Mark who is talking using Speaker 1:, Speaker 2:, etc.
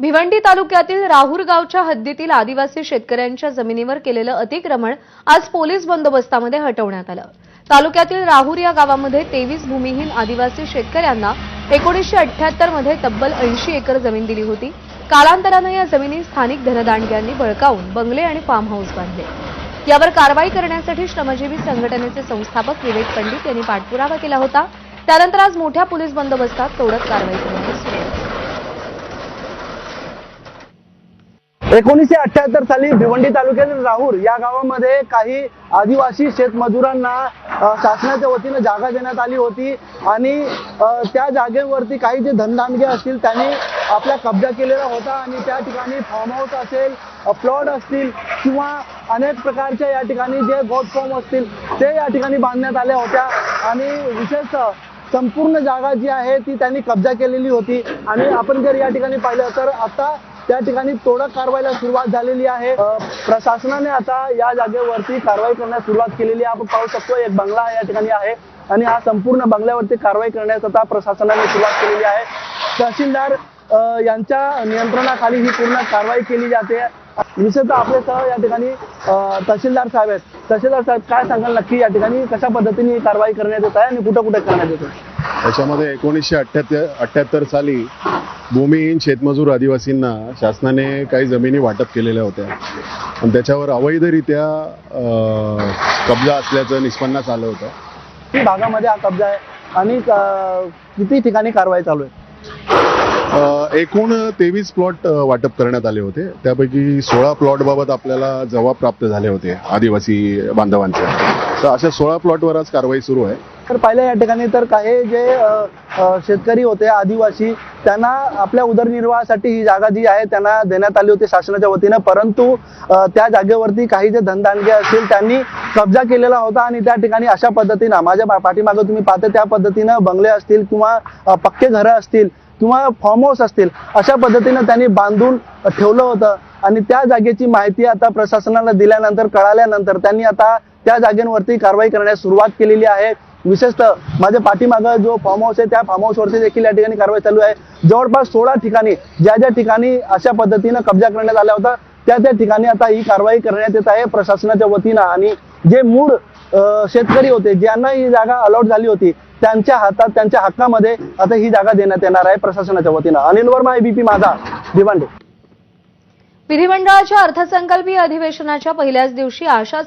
Speaker 1: भिवंडी तालुक्यातील राहूर गावच्या हद्दीतील आदिवासी शेतकऱ्यांच्या जमिनीवर केलेलं अतिक्रमण आज पोलीस बंदोबस्तामध्ये हटवण्यात आलं. तालुक्यातील राहूर या गावामध्ये तेवीस भूमिहीन आदिवासी शेतकऱ्यांना एकोणीसशे अठ्याहत्तरमध्ये तब्बल ऐंशी एकर जमीन दिली होती. कालांतरानं या जमिनी स्थानिक धनदांडग्यांनी बळकावून बंगले आणि फार्म हाऊस बांधले. यावर कारवाई करण्यासाठी श्रमजीवी संघटनेचे संस्थापक विवेक पंडित यांनी पाठपुरावा केला होता. त्यानंतर आज मोठ्या पोलीस बंदोबस्तात तोडक कारवाई करण्यात सुरू आहे
Speaker 2: एकोणीसशे अठ्याहत्तर साली भिवंडी तालुक्यातील राहूर या गावामध्ये काही आदिवासी शेतमजुरांना शासनाच्या वतीनं जागा देण्यात आली होती आणि त्या जागेवरती काही जे धनदानगे असतील त्यांनी आपला कब्जा केलेला होता आणि त्या ठिकाणी फार्म हाऊस असेल प्लॉट असतील किंवा अनेक प्रकारच्या या ठिकाणी जे गोट फॉर्म असतील ते या ठिकाणी बांधण्यात आल्या होत्या आणि विशेषतः संपूर्ण जागा जी आहे ती त्यांनी कब्जा केलेली होती. आणि आपण जर या ठिकाणी पाहिलं तर आता त्या ठिकाणी तोडक कारवाईला सुरुवात झालेली आहे. प्रशासनाने आता या जागेवरती कारवाई करण्यास सुरुवात केलेली आहे. आपण पाहू शकतो एक बंगला या ठिकाणी आहे आणि हा संपूर्ण बंगल्यावरती कारवाई करण्यास आता प्रशासनाने सुरुवात केलेली आहे. तहसीलदार यांच्या नियंत्रणाखाली ही पूर्ण कारवाई केली जाते. विशेषतः आपल्यासह या ठिकाणी तहसीलदार साहेब आहेत. तहसीलदार साहेब काय सांगाल नक्की या ठिकाणी? कशा पद्धतीने ही कारवाई करण्यात येत आहे आणि कुठं कुठे करण्यात येत आहे?
Speaker 3: त्याच्यामध्ये एकोणीसशे अठ्ठ्याहत्तर अठ्ठ्याहत्तर साली भूमिहीन शेतमजूर आदिवासींना शासनाने काही जमिनी वाटप केलेल्या होत्या. आणि त्याच्यावर अवैधरित्या कब्जा असल्याचं निष्पन्नास आलं होतं.
Speaker 2: किती भागामध्ये हा कब्जा आहे. आणि किती ठिकाणी कारवाई चालू आहे?
Speaker 3: एकूण तेवीस प्लॉट वाटप करण्यात आले होते. त्यापैकी सोळा प्लॉट बाबत आपल्याला जबाब प्राप्त झाले होते आदिवासी बांधवांचे. तर अशा सोळा प्लॉटवर आज कारवाई सुरू आहे.
Speaker 2: तर पाहिलं या ठिकाणी तर काही जे शेतकरी होते आदिवासी त्यांना आपल्या उदरनिर्वाहासाठी ही जागा जी आहे त्यांना देण्यात आली होती शासनाच्या वतीनं. परंतु त्या जागेवरती काही जे धनदानगे असतील त्यांनी कब्जा केलेला होता आणि त्या ठिकाणी अशा पद्धतीनं माझ्या पाठीमागे पाठीमागं तुम्ही पाहते त्या पद्धतीनं बंगले असतील किंवा पक्के घरं असतील किंवा फार्म हाऊस असतील अशा पद्धतीनं त्यांनी बांधून ठेवलं होतं. आणि त्या जागेची माहिती आता प्रशासनाला दिल्यानंतर कळाल्यानंतर त्यांनी आता त्या जागेवरती कारवाई करण्यास सुरुवात केलेली आहे. विशेषतः माझ्या पाठीमागं जो फार्म हाऊस आहे त्या फार्म हाऊसवरती देखील या ठिकाणी कारवाई चालू आहे. जवळपास सोळा ठिकाणी ज्या ज्या ठिकाणी अशा पद्धतीनं कब्जा करण्यात आला होता त्या त्या ठिकाणी आता ही कारवाई करण्यात येत आहे प्रशासनाच्या वतीनं. आणि जे मूळ शेतकरी होते ज्यांना ही जागा अलॉट झाली होती त्यांच्या हातात त्यांच्या हक्कामध्ये आता ही जागा देण्यात येणार आहे प्रशासनाच्या वतीनं. अनिल वर्मा एबीपी माझा भिवंडी.
Speaker 1: विधिमंडळाच्या अर्थसंकल्पीय अधिवेशनाच्या पहिल्याच दिवशी आशा